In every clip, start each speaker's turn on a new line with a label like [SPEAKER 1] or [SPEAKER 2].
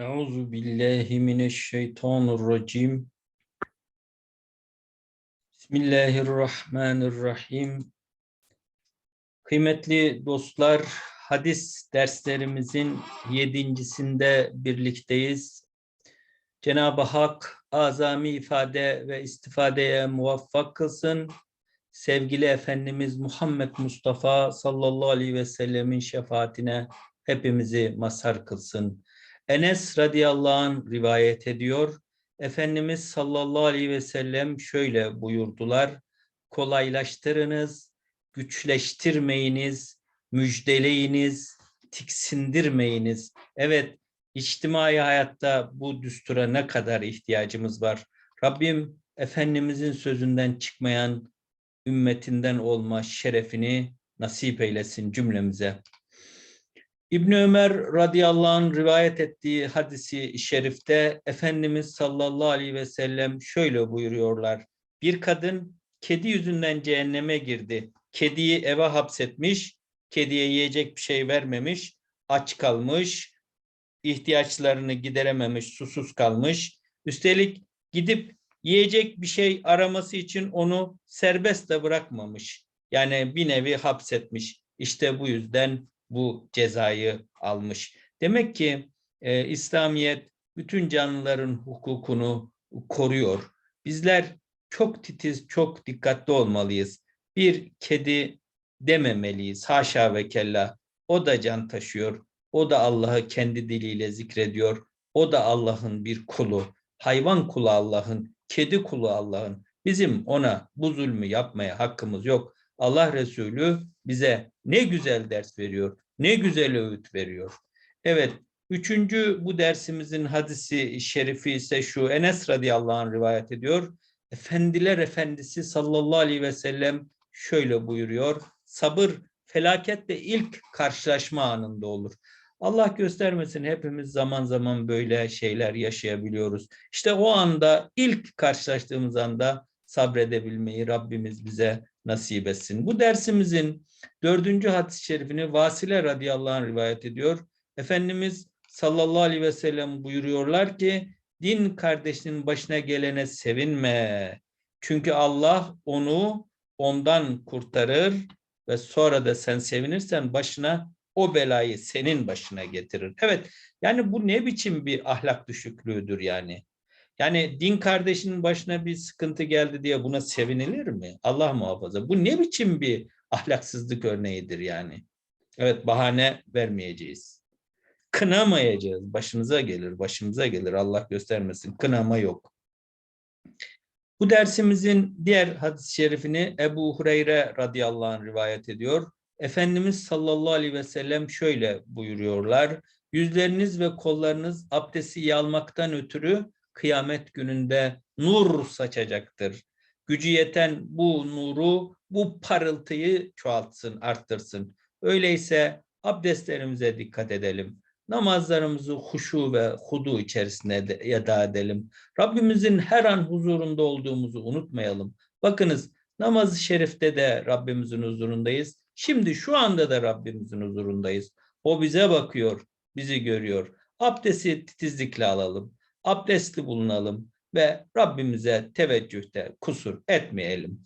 [SPEAKER 1] Euzu billahi mineşşeytanirracim. Bismillahirrahmanirrahim. Kıymetli dostlar, hadis derslerimizin yedincisinde birlikteyiz. Cenab-ı Hak azami ifade ve istifadeye muvaffak kılsın. Sevgili Efendimiz Muhammed Mustafa sallallahu aleyhi ve sellemin şefaatine hepimizi mazhar kılsın. Enes radıyallahu anh rivayet ediyor. Efendimiz sallallahu aleyhi ve sellem şöyle buyurdular. Kolaylaştırınız, güçleştirmeyiniz, müjdeleyiniz, tiksindirmeyiniz. Evet, içtimai hayatta bu düstura ne kadar ihtiyacımız var. Rabbim Efendimizin sözünden çıkmayan ümmetinden olma şerefini nasip eylesin cümlemize. İbn Ömer radıyallahu anh rivayet ettiği hadisi şerifte Efendimiz sallallahu aleyhi ve sellem şöyle buyuruyorlar. Bir kadın kedi yüzünden cehenneme girdi. Kediyi eve hapsetmiş, kediye yiyecek bir şey vermemiş, aç kalmış, ihtiyaçlarını giderememiş, susuz kalmış. Üstelik gidip yiyecek bir şey araması için onu serbest de bırakmamış. Yani bir nevi hapsetmiş. İşte bu yüzden bu cezayı almış. Demek ki e, İslamiyet bütün canlıların hukukunu koruyor. Bizler çok titiz, çok dikkatli olmalıyız. Bir kedi dememeliyiz. Haşa ve kella. O da can taşıyor. O da Allah'ı kendi diliyle zikrediyor. O da Allah'ın bir kulu. Hayvan kulu Allah'ın, kedi kulu Allah'ın. Bizim ona bu zulmü yapmaya hakkımız yok. Allah Resulü bize ne güzel ders veriyor, ne güzel öğüt veriyor. Evet, üçüncü bu dersimizin hadisi şerifi ise şu, Enes radıyallahu anh rivayet ediyor. Efendiler Efendisi sallallahu aleyhi ve sellem şöyle buyuruyor. Sabır felaketle ilk karşılaşma anında olur. Allah göstermesin hepimiz zaman zaman böyle şeyler yaşayabiliyoruz. İşte o anda ilk karşılaştığımız anda sabredebilmeyi Rabbimiz bize nasip etsin. Bu dersimizin dördüncü hadis-i şerifini Vasile radıyallahu anh rivayet ediyor. Efendimiz sallallahu aleyhi ve sellem buyuruyorlar ki din kardeşinin başına gelene sevinme. Çünkü Allah onu ondan kurtarır ve sonra da sen sevinirsen başına o belayı senin başına getirir. Evet yani bu ne biçim bir ahlak düşüklüğüdür yani. Yani din kardeşinin başına bir sıkıntı geldi diye buna sevinilir mi? Allah muhafaza. Bu ne biçim bir ahlaksızlık örneğidir yani. Evet bahane vermeyeceğiz. Kınamayacağız. Başımıza gelir, başımıza gelir. Allah göstermesin. Kınama yok. Bu dersimizin diğer hadis-i şerifini Ebu Hureyre radıyallahu anh rivayet ediyor. Efendimiz sallallahu aleyhi ve sellem şöyle buyuruyorlar. Yüzleriniz ve kollarınız abdesti yalmaktan ötürü kıyamet gününde nur saçacaktır. Gücü yeten bu nuru, bu parıltıyı çoğaltsın, arttırsın. Öyleyse abdestlerimize dikkat edelim. Namazlarımızı huşu ve hudu içerisinde eda edelim. Rabbimizin her an huzurunda olduğumuzu unutmayalım. Bakınız namazı şerifte de Rabbimizin huzurundayız. Şimdi şu anda da Rabbimizin huzurundayız. O bize bakıyor, bizi görüyor. Abdesti titizlikle alalım abdestli bulunalım ve Rabbimize teveccühte kusur etmeyelim.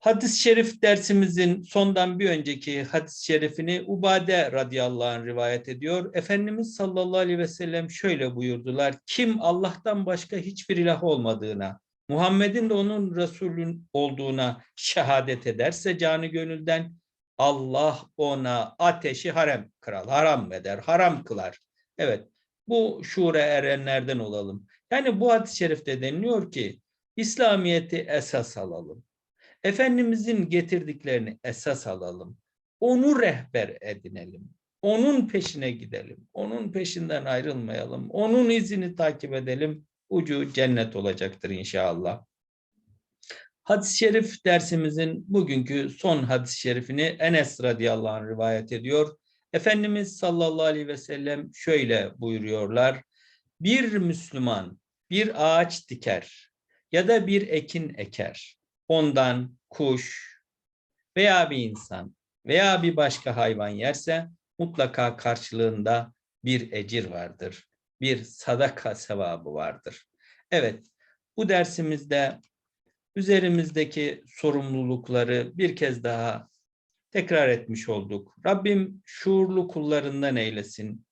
[SPEAKER 1] Hadis-i şerif dersimizin sondan bir önceki hadis-i şerifini Ubade radıyallahu anh rivayet ediyor. Efendimiz sallallahu aleyhi ve sellem şöyle buyurdular. Kim Allah'tan başka hiçbir ilah olmadığına, Muhammed'in de onun Resulün olduğuna şehadet ederse canı gönülden Allah ona ateşi haram kral, haram eder, haram kılar. Evet, bu şuura erenlerden olalım. Yani bu hadis-i şerifte deniliyor ki İslamiyet'i esas alalım. Efendimizin getirdiklerini esas alalım. Onu rehber edinelim. Onun peşine gidelim. Onun peşinden ayrılmayalım. Onun izini takip edelim. Ucu cennet olacaktır inşallah. Hadis-i şerif dersimizin bugünkü son hadis-i şerifini Enes radıyallahu anh rivayet ediyor. Efendimiz sallallahu aleyhi ve sellem şöyle buyuruyorlar. Bir Müslüman bir ağaç diker ya da bir ekin eker. Ondan kuş veya bir insan veya bir başka hayvan yerse mutlaka karşılığında bir ecir vardır. Bir sadaka sevabı vardır. Evet, bu dersimizde üzerimizdeki sorumlulukları bir kez daha tekrar etmiş olduk. Rabbim şuurlu kullarından eylesin.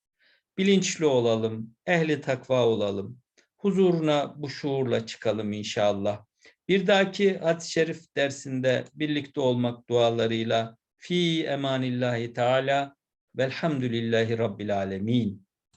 [SPEAKER 1] Bilinçli olalım, ehli takva olalım. Huzuruna bu şuurla çıkalım inşallah. Bir dahaki hadis-i şerif dersinde birlikte olmak dualarıyla fi emanillahi teala velhamdülillahi rabbil alemin.